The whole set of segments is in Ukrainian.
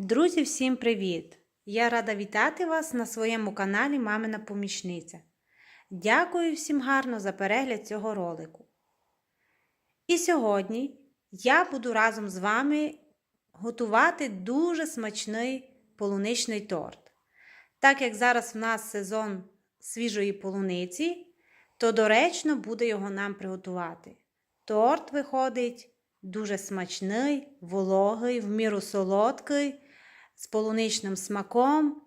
Друзі, всім привіт! Я рада вітати вас на своєму каналі Мамина Помічниця. Дякую всім гарно за перегляд цього ролику. І сьогодні я буду разом з вами готувати дуже смачний полуничний торт. Так як зараз в нас сезон свіжої полуниці, то доречно буде його нам приготувати. Торт виходить дуже смачний, вологий, в міру солодкий, з полуничним смаком.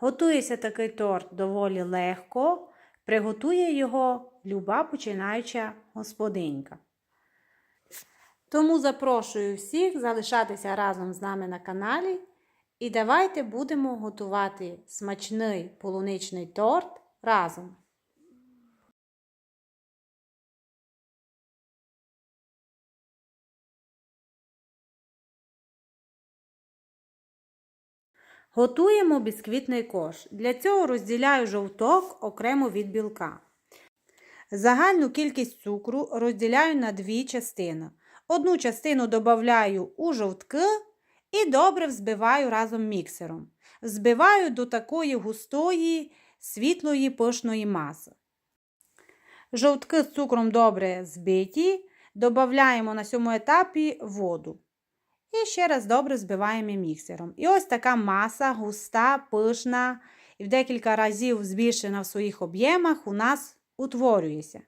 Готується такий торт доволі легко, приготує його люба починаюча господинька. Тому запрошую всіх залишатися разом з нами на каналі. І давайте будемо готувати смачний полуничний торт разом. Готуємо бісквітний кош. Для цього розділяю жовток окремо від білка. Загальну кількість цукру розділяю на дві частини. Одну частину додаю у жовтки і добре взбиваю разом міксером. Взбиваю до такої густої, світлої пишної маси. Жовтки з цукром добре збиті, додаємо на цьому етапі воду. І ще раз добре збиваємо міксером. І ось така маса густа, пишна і в декілька разів збільшена в своїх об'ємах у нас утворюється.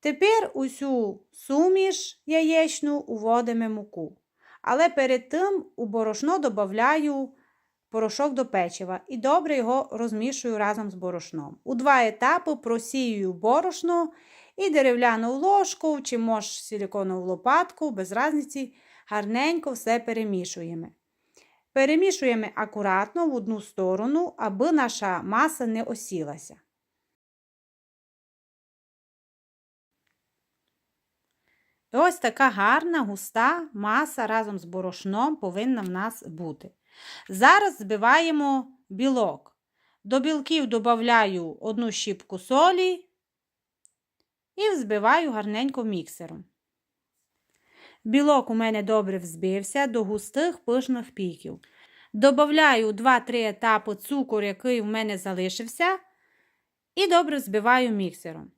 Тепер усю суміш яєчну уводимо муку. Але перед тим у борошно додаю порошок до печива і добре його розмішую разом з борошном. У два етапи просію борошно і дерев'яну ложку чи може силиконову лопатку, без різниці, гарненько все перемішуємо. Перемішуємо акуратно в одну сторону, аби наша маса не осілася. Ось така гарна густа маса разом з борошном повинна в нас бути. Зараз збиваємо білок. До білків додаю одну щіпку солі і взбиваю гарненько міксером. Білок у мене добре взбився до густих пишних піків. Добавляю 2-3 етапи цукор, який у мене залишився, і добре взбиваю міксером.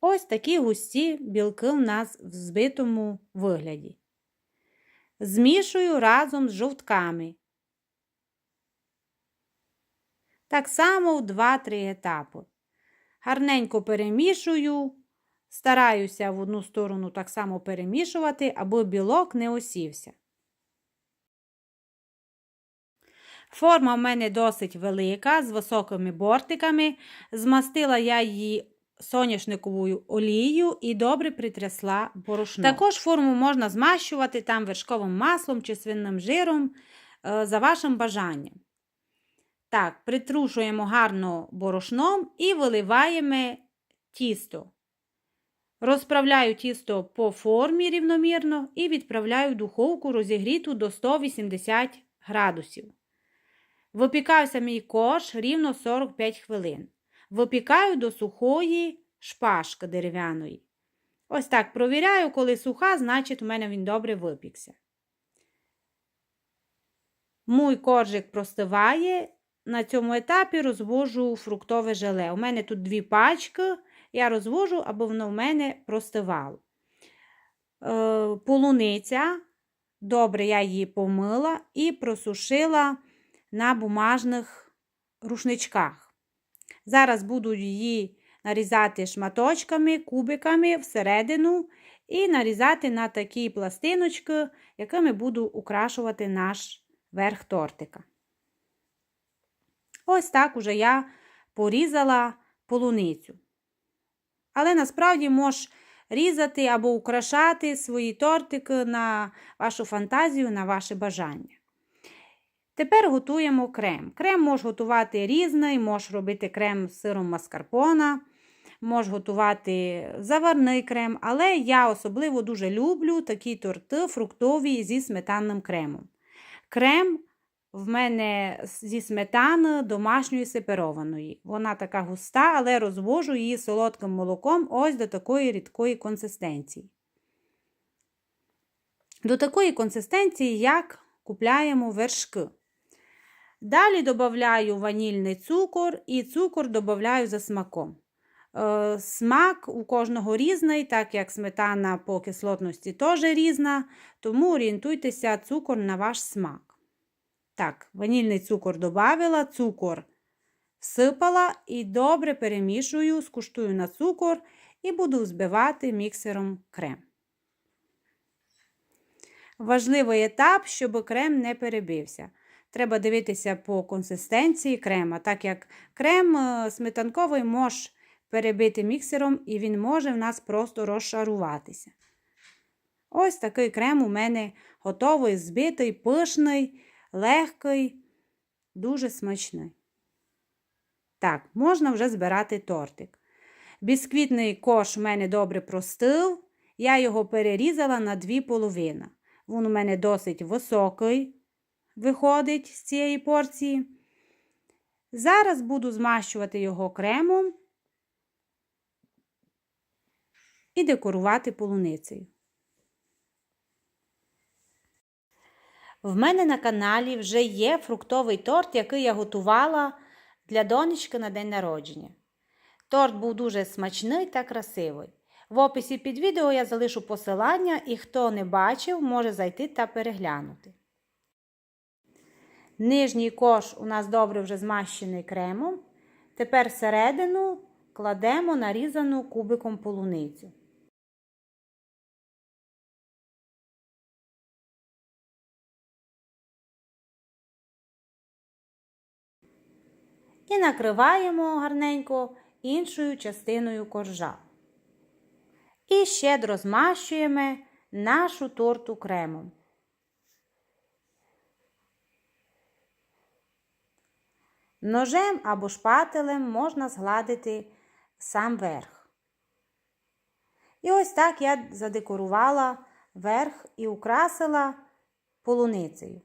Ось такі густі білки в нас в збитому вигляді. Змішую разом з жовтками. Так само в 2-3 етапи. Гарненько перемішую, стараюся в одну сторону так само перемішувати, аби білок не осівся. Форма в мене досить велика, з високими бортиками. Змастила я її соняшниковою олією і добре притрясла борошно. Також форму можна змащувати там вершковим маслом чи свинним жиром е, за вашим бажанням. Так, притрушуємо гарно борошном і виливаємо тісто. Розправляю тісто по формі рівномірно і відправляю в духовку розігріту до 180 градусів. Випікався мій кош рівно 45 хвилин. Випікаю до сухої шпажки дерев'яної. Ось так провіряю, коли суха, значить у мене він добре випікся. Мій коржик простиває. На цьому етапі розвожу фруктове желе. У мене тут дві пачки, я розвожу, аби воно в мене простивало. Е, полуниця, добре, я її помила і просушила на бумажних рушничках. Зараз буду її нарізати шматочками, кубиками всередину і нарізати на такі пластиночки, якими буду украшувати наш верх тортика. Ось так уже я порізала полуницю. Але насправді можеш різати або украшати свої тортики на вашу фантазію, на ваше бажання. Тепер готуємо крем. Крем можеш готувати різний, можеш робити крем з сиром маскарпона, можеш готувати заварний крем, але я особливо дуже люблю такі торти фруктові зі сметанним кремом. Крем в мене зі сметани домашньої сеперованої. Вона така густа, але розвожу її солодким молоком ось до такої рідкої консистенції. До такої консистенції, як купляємо вершки. Далі додаю ванільний цукор і цукор додаю за смаком. Е, Смак у кожного різний, так як сметана по кислотності теж різна, тому орієнтуйтеся цукор на ваш смак. Так, ванільний цукор додавила, цукор всипала і добре перемішую, скуштую на цукор і буду взбивати міксером крем. Важливий етап, щоб крем не перебився. Треба дивитися по консистенції крема, так як крем е, сметанковий може перебити міксером і він може в нас просто розшаруватися. Ось такий крем у мене готовий, збитий, пишний, легкий, дуже смачний. Так, можна вже збирати тортик. Бісквітний кош у мене добре простив, я його перерізала на дві половини. Він у мене досить високий, виходить з цієї порції. Зараз буду змащувати його кремом і декорувати полуницею. В мене на каналі вже є фруктовий торт, який я готувала для донечки на день народження. Торт був дуже смачний та красивий. В описі під відео я залишу посилання, і хто не бачив, може зайти та переглянути. Нижній кош у нас добре вже змащений кремом. Тепер всередину кладемо нарізану кубиком полуницю. І накриваємо гарненько іншою частиною коржа. І щедро змащуємо нашу торту кремом. Ножем або шпателем можна згладити сам верх. І ось так я задекорувала верх і украсила полуницею.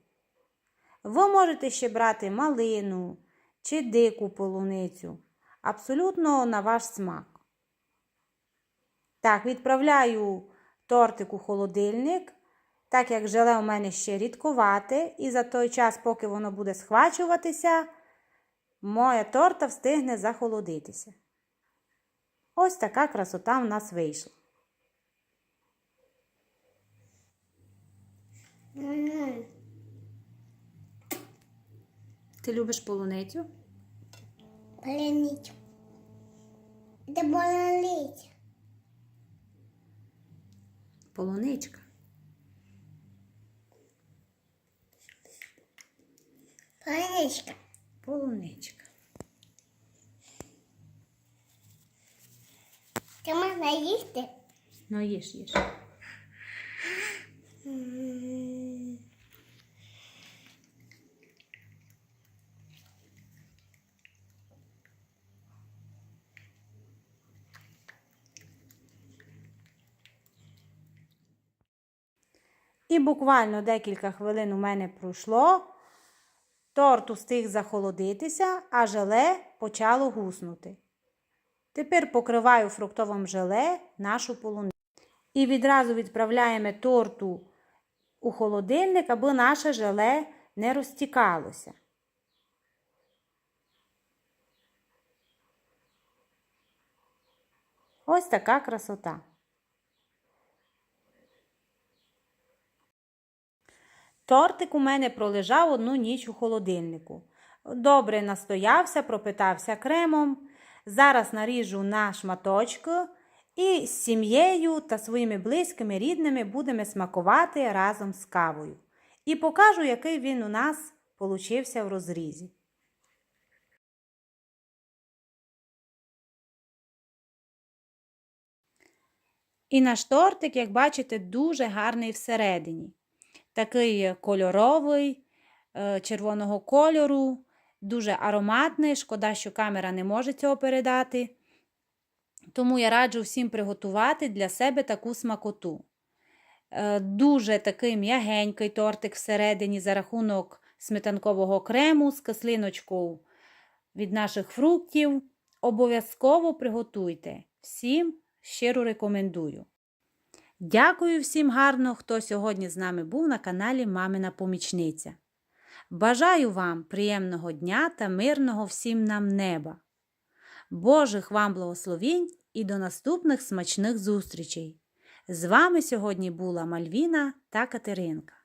Ви можете ще брати малину чи дику полуницю, абсолютно на ваш смак. Так, відправляю тортик у холодильник, так як желе у мене ще рідкувате, і за той час, поки воно буде схвачуватися, моя торта встигне захолодитися. Ось така красота в нас вийшла. Ти любиш полуницю? Поленить. Да болеть. Полуничка. Поленичка. Полуничка. Ти можна їсти? Ну, їж, їж. І буквально декілька хвилин у мене пройшло. Торт устиг захолодитися, а желе почало гуснути. Тепер покриваю фруктовим желе нашу полуницю. І відразу відправляємо торту у холодильник, аби наше желе не розтікалося. Ось така красота. Тортик у мене пролежав одну ніч у холодильнику. Добре настоявся, пропитався кремом. Зараз наріжу на шматочки і з сім'єю та своїми близькими рідними будемо смакувати разом з кавою. І покажу, який він у нас получився в розрізі. І наш тортик, як бачите, дуже гарний всередині. Такий кольоровий, е, червоного кольору, дуже ароматний. Шкода, що камера не може цього передати. Тому я раджу всім приготувати для себе таку смакоту. Е, Дуже такий м'ягенький тортик всередині за рахунок сметанкового крему з кислиночкою від наших фруктів. Обов'язково приготуйте. Всім щиро рекомендую. Дякую всім гарно, хто сьогодні з нами був на каналі Мамина Помічниця. Бажаю вам приємного дня та мирного всім нам неба. Божих вам благословінь і до наступних смачних зустрічей! З вами сьогодні була Мальвіна та Катеринка.